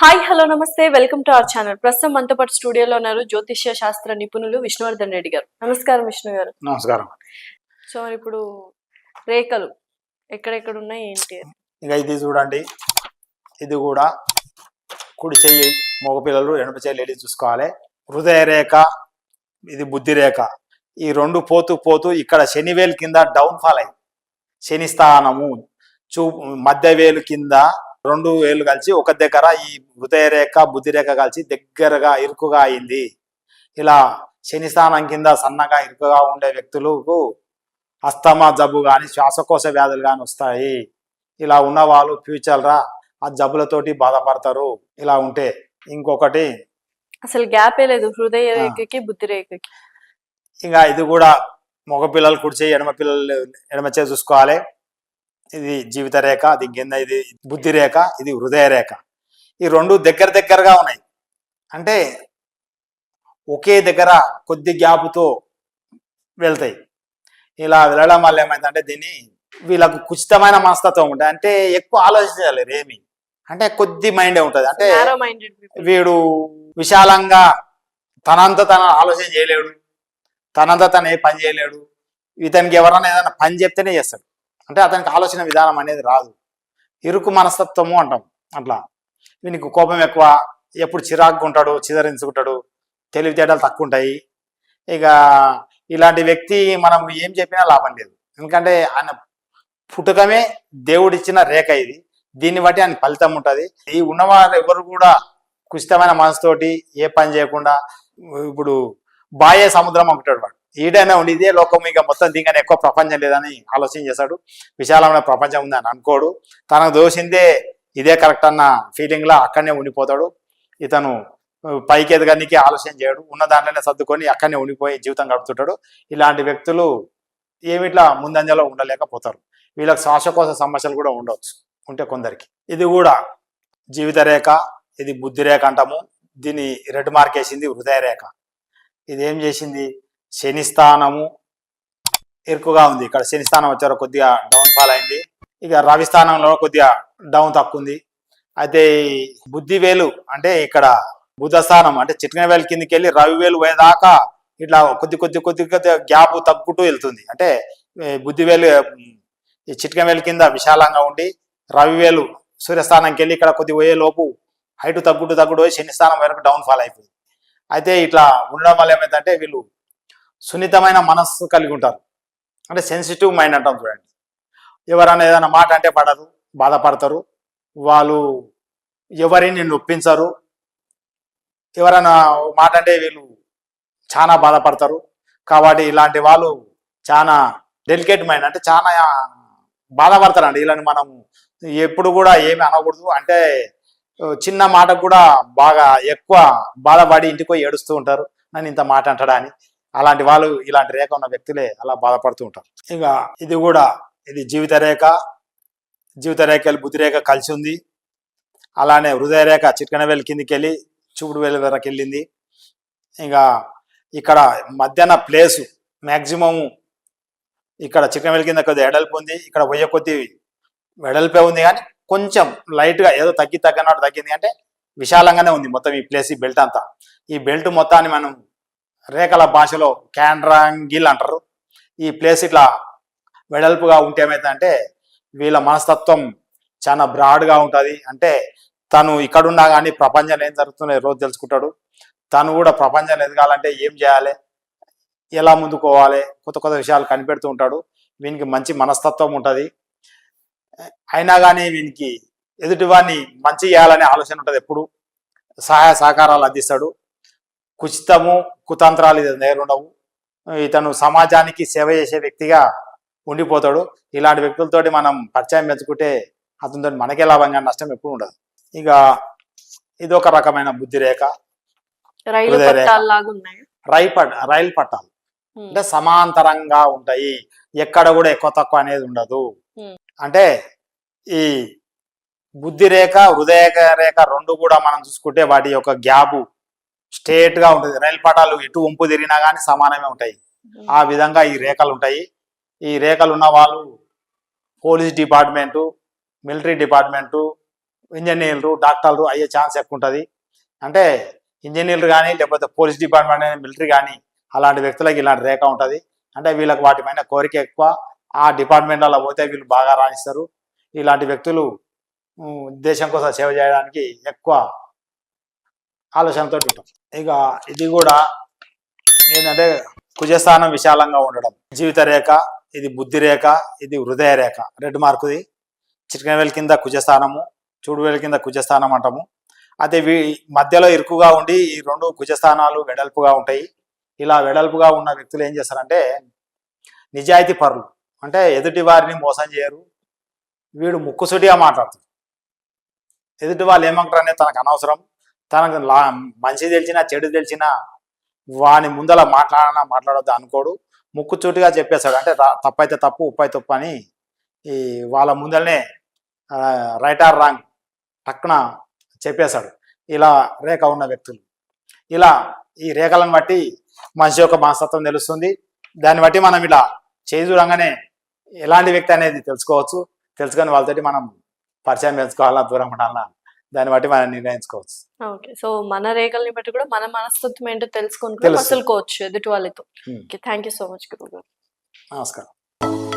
Hi hello నమస్తే. Welcome to our channel. ప్రస్తుతం మనతో పాటు స్టూడియోలో ఉన్నారు జ్యోతిష్య శాస్త్ర నిపుణులు విష్ణువర్ధన్ రెడ్డి గారు. నమస్కారం విష్ణు గారు. నమస్కారం. సో మరి ఇప్పుడు రేఖలు ఎక్కడెక్కడ ఉన్నాయి ఏంటి. ఇంకా ఇది చూడండి. ఇది కూడా కుడి చెయ్యి మగపిల్లలు ఎడమ చెయ్యి లేడీస్ చూసుకోవాలి. హృదయ రేఖ ఇది బుద్ధి రేఖ. ఈ రెండు పోతూ పోతూ ఇక్కడ శనివేలు కింద డౌన్ ఫాల్ అయింది. శని స్థానము చూ మధ్య వేలు కింద రెండు వేలు కలిసి ఒక దగ్గర ఈ హృదయ రేఖ బుద్ధి రేఖ కలిసి దగ్గరగా ఇరుకుగా అయింది. ఇలా శని స్థానం కింద సన్నగా ఇరుకుగా ఉండే వ్యక్తులకు అస్తమా జబ్బు కానీ శ్వాసకోశ వ్యాధులు కానీ వస్తాయి. ఇలా ఉన్న వాళ్ళు ఫ్యూచర్ రా ఆ జబ్బులతోటి బాధపడతారు. ఇలా ఉంటే ఇంకొకటి అసలు గ్యాపే లేదు హృదయ రేఖకి బుద్ధి రేఖకి ఇంకా ఇది కూడా మగ పిల్లలు కుడిచే ఎడమ పిల్లలు ఎడమ చేయి చూసుకోవాలి. ఇది జీవిత రేఖ అది కింద ఇది బుద్ధి రేఖ ఇది హృదయ రేఖ. ఈ రెండు దగ్గర దగ్గరగా ఉన్నాయి. అంటే ఒకే దగ్గర కొద్ది గ్యాప్తో వెళ్తాయి. ఇలా వెళ్ళడం వల్ల ఏమైందంటే దీన్ని వీళ్ళకు కుచితమైన మనస్తత్వం ఉంటుంది. అంటే ఎక్కువ ఆలోచించలేరు ఏమి అంటే కొద్ది మైండే ఉంటుంది. అంటే వీడు విశాలంగా తనంత తన ఆలోచన చేయలేడు. తనంత తను ఏ పని చేయలేడు. ఇతనికి ఎవరైనా ఏదైనా పని చెప్తేనే చేస్తాడు. అంటే అతనికి ఆలోచన విధానం అనేది రాదు. ఇరుకు మనస్తత్వము అంటాం. అట్లా. వీనికి కోపం ఎక్కువ. ఎప్పుడు చిరాకుగా ఉంటాడు చిదరించుకుంటాడు. తెలివితేటలు తక్కువ ఉంటాయి. ఇక ఇలాంటి వ్యక్తి మనం ఏం చెప్పినా లాభం లేదు. ఎందుకంటే ఆయన పుట్టుకమే దేవుడిచ్చిన రేఖ ఇది. దీన్ని బట్టి ఆయన ఫలితం ఉంటుంది. ఈ ఉన్నవారు ఎవరు కూడా కుచితమైన మనసుతోటి ఏ పని చేయకుండా ఇప్పుడు బాహ్య సముద్రం అంటాడు వాడు. ఈడైనా ఉండి ఇదే లోకం ఇక మొత్తం దీనికన్నా ఎక్కువ ప్రపంచం లేదని ఆలోచన చేశాడు. విశాలమైన ప్రపంచం ఉందని అనుకోడు. తనకు దోసిందే ఇదే కరెక్ట్ అన్న ఫీలింగ్లో అక్కడనే ఉండిపోతాడు. ఇతను పైకి ఎదగడానికి ఆలోచన చేయడు. ఉన్న దాంట్లోనే సర్దుకొని అక్కడనే ఉండిపోయి జీవితం గడుపుతుంటాడు. ఇలాంటి వ్యక్తులు ఏమిట్లా ముందంజలో ఉండలేకపోతారు. వీళ్ళకి శ్వాసకోశ సమస్యలు కూడా ఉండవచ్చు ఉంటే కొందరికి. ఇది కూడా జీవిత రేఖ ఇది బుద్ధి రేఖ అంటాము. దీన్ని రెడ్ మార్క్ వేసింది హృదయ రేఖ. ఇది ఏం చేసింది? శని స్థానము ఇరుకుగా ఉంది. ఇక్కడ శని స్థానం వచ్చారు కొద్దిగా డౌన్ ఫాల్ అయింది. ఇక రవి స్థానంలో కొద్దిగా డౌన్ తక్కువ ఉంది అయితే బుద్ధి వేలు అంటే ఇక్కడ బుధ స్థానం అంటే చిట్కన వేలు కిందికి వెళ్ళి రవి వేలు పోయేదాకా ఇట్లా కొద్ది కొద్ది కొద్ది కొద్ది గ్యాప్ తగ్గుతూ వెళ్తుంది. అంటే బుద్ధి వేలు ఈ చిట్కన వేలు కింద విశాలంగా ఉండి రవి వేలు సూర్యస్థానంకి వెళ్ళి ఇక్కడ కొద్ది పోయే లోపు హైట్ తగ్గుతూ తగ్గుడు పోయి శని స్థానం వరకు డౌన్ ఫాల్ అయిపోయింది. అయితే ఇట్లా ఉండడం వల్ల ఏమైందంటే వీళ్ళు సున్నితమైన మనస్సు కలిగి ఉంటారు. అంటే సెన్సిటివ్ మైండ్ అంటాం చూడండి. ఎవరైనా ఏదైనా మాట అంటే పడరు బాధపడతారు. వాళ్ళు ఎవరిని నొప్పించరు. ఎవరైనా మాట అంటే వీళ్ళు చాలా బాధపడతారు. కాబట్టి ఇలాంటి వాళ్ళు చాలా డెలికేట్ మైండ్ అంటే చాలా బాధపడతారండి. వీళ్ళని మనం ఎప్పుడు కూడా ఏమి అనకూడదు. అంటే చిన్న మాటకు కూడా బాగా ఎక్కువ బాధపడి ఇంటికి పోయి ఏడుస్తూ ఉంటారు. నన్ను ఇంత మాట అంటాడా అని. అలాంటి వాళ్ళు ఇలాంటి రేఖ ఉన్న వ్యక్తులే అలా బాధపడుతూ ఉంటారు. ఇంకా ఇది కూడా ఇది జీవిత రేఖ. జీవిత రేఖ బుద్ధి రేఖ కలిసి ఉంది. అలానే హృదయ రేఖ చిట్కన వేలు కిందికి వెళ్ళి చూపుడు వేలు వరకు వెళ్ళింది. ఇంకా ఇక్కడ మధ్యాహ్న ప్లేసు మ్యాక్సిమం ఇక్కడ చికెన్ వేలు కింద కొద్దిగా ఎడల్పు ఉంది. ఇక్కడ పోయే కొద్ది వెడల్పే ఉంది కానీ కొంచెం లైట్గా ఏదో తగ్గి తగ్గనట్టు తగ్గింది. అంటే విశాలంగానే ఉంది మొత్తం ఈ ప్లేస్ ఈ బెల్ట్ అంతా. ఈ బెల్ట్ మొత్తాన్ని మనం రేఖల భాషలో క్యాండ్రాంగిల్ అంటారు. ఈ ప్లేస్ ఇట్లా వెడల్పుగా ఉంటే ఏమైందంటే వీళ్ళ మనస్తత్వం చాలా బ్రాడ్గా ఉంటుంది. అంటే తను ఇక్కడున్నా కానీ ప్రపంచంలో ఏం జరుగుతుందో రోజు తెలుసుకుంటాడు. తను కూడా ప్రపంచంలో ఎదగాలంటే ఏం చేయాలి? ఎలా ముందుకోవాలి కొత్త కొత్త విషయాలు కనిపెడుతూ ఉంటాడు. వీనికి మంచి మనస్తత్వం ఉంటుంది. అయినా కానీ వీనికి ఎదుటివాడిని మంచి చేయాలనే ఆలోచన ఉంటుంది ఎప్పుడు. సహాయ సహకారాలు అందిస్తాడు. కుచితము కుతంత్రాలు ఇది దగ్గర ఉండవు ఇతను సమాజానికి సేవ చేసే వ్యక్తిగా ఉండిపోతాడు. ఇలాంటి వ్యక్తులతోటి మనం పరిచయం పెంచుకుంటే అతనితో మనకే లాభంగా నష్టం ఎప్పుడు ఉండదు. ఇక ఇది ఒక రకమైన బుద్ధి రేఖ. రైలు పట్ రైలు పట్టాలు. అంటే సమాంతరంగా ఉంటాయి. ఎక్కడ కూడా ఎక్కువ తక్కువ అనేది ఉండదు. అంటే ఈ బుద్ధి రేఖ హృదయ రేఖ రెండు కూడా మనం చూసుకుంటే వాటి యొక్క గ్యాప్ స్ట్రేట్గా ఉంటుంది. రైలు పటాలు ఎటు వంపు తిరిగినా కానీ సమానమే ఉంటాయి. ఆ విధంగా ఈ రేఖలు ఉంటాయి. ఈ రేఖలు ఉన్న వాళ్ళు పోలీస్ డిపార్ట్మెంటు మిలిటరీ డిపార్ట్మెంటు ఇంజనీర్లు డాక్టర్లు అయ్యే ఛాన్స్ ఎక్కువ ఉంటుంది. అంటే ఇంజనీర్లు కానీ లేకపోతే పోలీస్ డిపార్ట్మెంట్ కానీ మిలిటరీ కానీ అలాంటి వ్యక్తులకు ఇలాంటి రేఖ ఉంటుంది. అంటే వీళ్ళకి వాటిపైన కోరిక ఎక్కువ. ఆ డిపార్ట్మెంట్లలో పోతే వీళ్ళు బాగా రాణిస్తారు. ఇలాంటి వ్యక్తులు దేశం కోసం సేవ చేయడానికి ఎక్కువ ఆలోచనతో ఉంటాం. ఇక ఇది కూడా ఏంటంటే కుజస్థానం విశాలంగా ఉండడం. జీవిత రేఖ ఇది బుద్ధి రేఖ ఇది హృదయ రేఖ. రెడ్ మార్కుది. చిటికెన వేల కింద కుజస్థానము చూడువేల కింద కుజస్థానం అంటాము. అదే వీ మధ్యలో ఇరుకుగా ఉండి ఈ రెండు కుజస్థానాలు వెడల్పుగా ఉంటాయి. ఇలా వెడల్పుగా ఉన్న వ్యక్తులు ఏం చేస్తారంటే నిజాయితీ పరులు. అంటే ఎదుటి వారిని మోసం చేయరు. వీడు ముక్కుసుటిగా మాట్లాడుతాడు. ఎదుటి వాళ్ళు ఏమంటారు అనేది తనకు అనవసరం. తనకు లా మంచి తెలిసినా చెడు తెలిసినా వాని ముందల మాట్లాడనా మాట్లాడొద్దు అనుకోడు. ముక్కు ముక్కుచూటిగా చెప్పేశాడు అంటే తప్పైతే తప్పు ఉప్పైతే తప్పు అని ఈ వాళ్ళ ముందరనే రైట్ ఆర్ రాంగ్ టక్కున చెప్పేశాడు ఇలా రేఖ ఉన్న వ్యక్తులు. ఇలా ఈ రేఖలను బట్టి మనిషి యొక్క మనస్తత్వం తెలుస్తుంది. దాన్ని బట్టి మనం ఇలా చేదురంగానే ఎలాంటి వ్యక్తి అనేది తెలుసుకోవచ్చు. తెలుసుకొని వాళ్ళతోటి మనం పరిచయం పెంచుకోవాలా దూరం ఉండాలా? దాన్ని బట్టి మనం నిర్ణయించుకోవచ్చు. ఓకే. సో మన రేఖల్ని బట్టి కూడా మన మనస్తత్వం ఏంటో తెలుసుకొని. మసులుకోవచ్చు ఎదుటి వాళ్ళతో. థ్యాంక్ యూ సో మచ్ గురువు గారు. నమస్కారం.